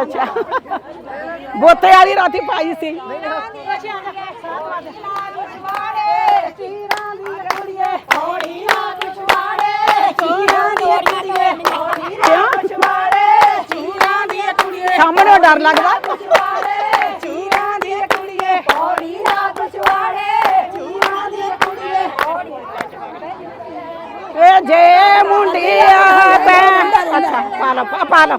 ਅੱਛਾ। ਬੋਤੇ ਵਾਲੀ ਰਾਤੀ ਪਾਈ ਸੀ। ਸਾਹਮਣੇ ਡਰ ਲੱਗਦਾ। ਇਹ ਜੇ ਮੁੰਡਿਆ ਪੈ ਅੱਛਾ, ਪਾ ਲਓ ਪਾ ਲਓ।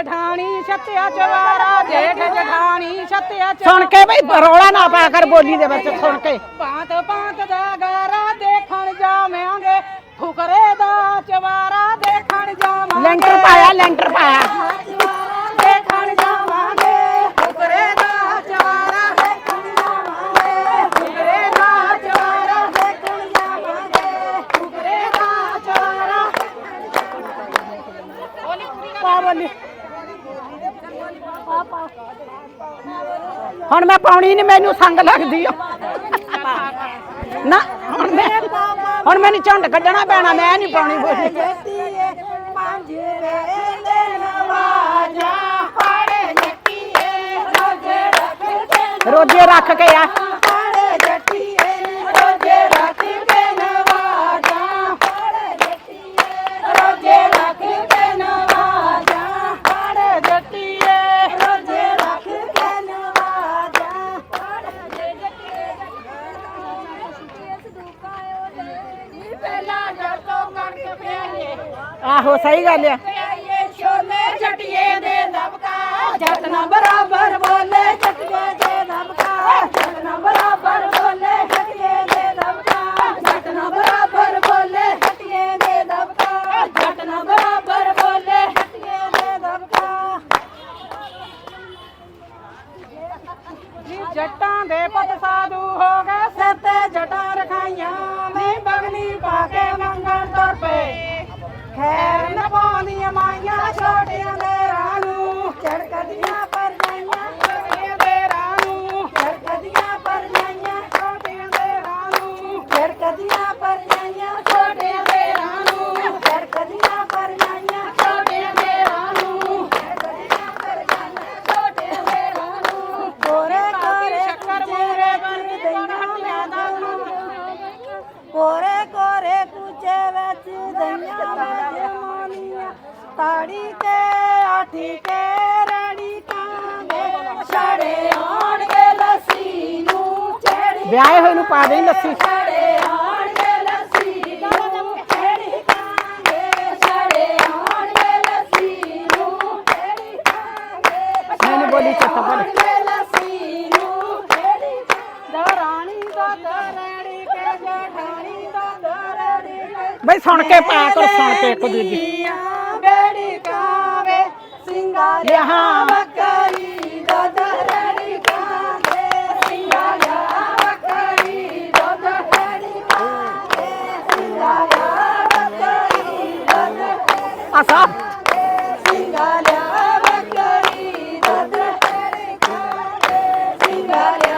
ਜਠਾਣੀ ਛੱਤਿਆ ਚਵਾਰਾ ਜੇਠ ਜਠਾਣੀ ਛੱਤਿਆ ਸੁਣ ਕੇ ਬਈ ਰੌਲਾ ਨਾ ਪਾ ਕਰ ਬੋਲੀ ਦੇ ਵਿੱਚ ਸੁਣ ਕੇ ਪਾਂਤ ਪਾਂਤ ਦਾ ਗਾਰਾ ਦੇਖਣ ਜਾਵਾਂਗੇ ਫੁਕਰੇ ਦਾ ਚਵਾਰਾ ਦੇਖਣ ਜਾਵਾਂਗੇ ਲੈਂਟਰ ਪਾਇਆ ਲੈਂਟਰ ਪਾਇਆ ਦੇਖਣ ਜਾਵਾਂਗੇ ਫੁਕਰੇ ਦਾ ਚਵਾਰਾ ਦੇਖਣ ਜਾਵਾਂਗੇ ਫੁਕਰੇ ਦਾ ਚਵਾਰਾ ਦੇਖਣ ਜਾਵਾਂਗੇ ਫੁਕਰੇ ਦਾ ਚਵਾਰਾ ਪਾ ਬੋਲੀ ਹੁਣ ਮੈਂ ਪਾਉਣੀ ਨਹੀਂ ਮੈਨੂੰ ਸੰਗ ਲੱਗਦੀ ਆ। ਨਾ, ਹੁਣ ਮੈਂ ਹੁਣ ਮੈਨੂੰ ਝੁੰਡ ਕੱਢਣਾ ਪੈਣਾ, ਮੈਂ ਨਹੀਂ ਪਾਉਣੀ ਬੋਲੀ ਰੋਜੇ ਰੱਖ ਕੇ ਆ। ਪਹਿਲਾਂ ਜੱਟੋ ਕਣਕ ਪਿਆਈਏ। ਆਹੋ ਸਹੀ ਗੱਲ ਆ। ਪਿਆਈਏ ਛੋਲੇ ਜੱਟੀਏ ਦੇ ਦਬਕਾ ਜੱਟ ਨਾ ਬਰਾਬਰ ਬੋਲੇ ਜੱਟੀਏ ਦੇ ਦਬਕਾ ਜੱਟ ਨਾ ਬਰਾਬਰ ਬੋਲੇ ਜੱਟੀਏ ਦੇ ਦਬਕਾ ਜੱਟ ਨਾ ਬਰਾਬਰ ਬੋਲੇ ਜੱਟੀਏ ਦੇ ਦਬਕਾ ਜੱਟ ਨਾ ਬਰਾਬਰ ਬੋਲੇ ਜੱਟੀਏ ਦੇ ਦਬਕਾ ਜੀ ਜੱਟਾਂ ਦੇ ਪੁੱਤ ਸਾਧੂ ਹੋ ਗਏ ਸਿਰ ਤੇ ਜਟਾਂ ਰਖਾਈਆਂ ਤਾੜੀ ਤੇ ਆਠੀ ਕੇ ਰੜੀ ਕਾਂਗੇ ਛੜੇ ਆਉਣਗੇ ਲੱਸੀ ਨੂੰ ਛੜੀ ਵਿਆਹੇ ਹੋਏ ਨੂੰ ਪਾ ਦੇਈ ਲੱਸੀ। ਛੜੇ ਆਉਣਗੇ ਲੱਸੀ ਨੂੰ ਛੜੀ ਕਾਂਗੇ ਛੜੇ ਆਉਣਗੇ ਲੱਸੀ ਨੂੰ ਛੜੀ ਕਾਂਗੇ ਮੈਨੂੰ ਬੋਲੀ ਬਈ ਸੁਣ ਕੇ ਪਾਇਆ ਕਰੋ ਸੁਣ ਕੇ ਇੱਕ ਦੂਜੀ ਰੜੀ ਕਾਵੇ ਸਿੰਗਾਰਿਆ ਬੱਕਰੀ ਦੁੱਧ ਰੜੀ ਕਾਵੇ ਸਿੰਗਾਰਿਆ ਬੱਕਰੀ ਦੁੱਧ ਅਸਾ ਦੁੱਧ ਰੜੀ ਕਾਵੇ ਸਿੰਗਾਰਿਆ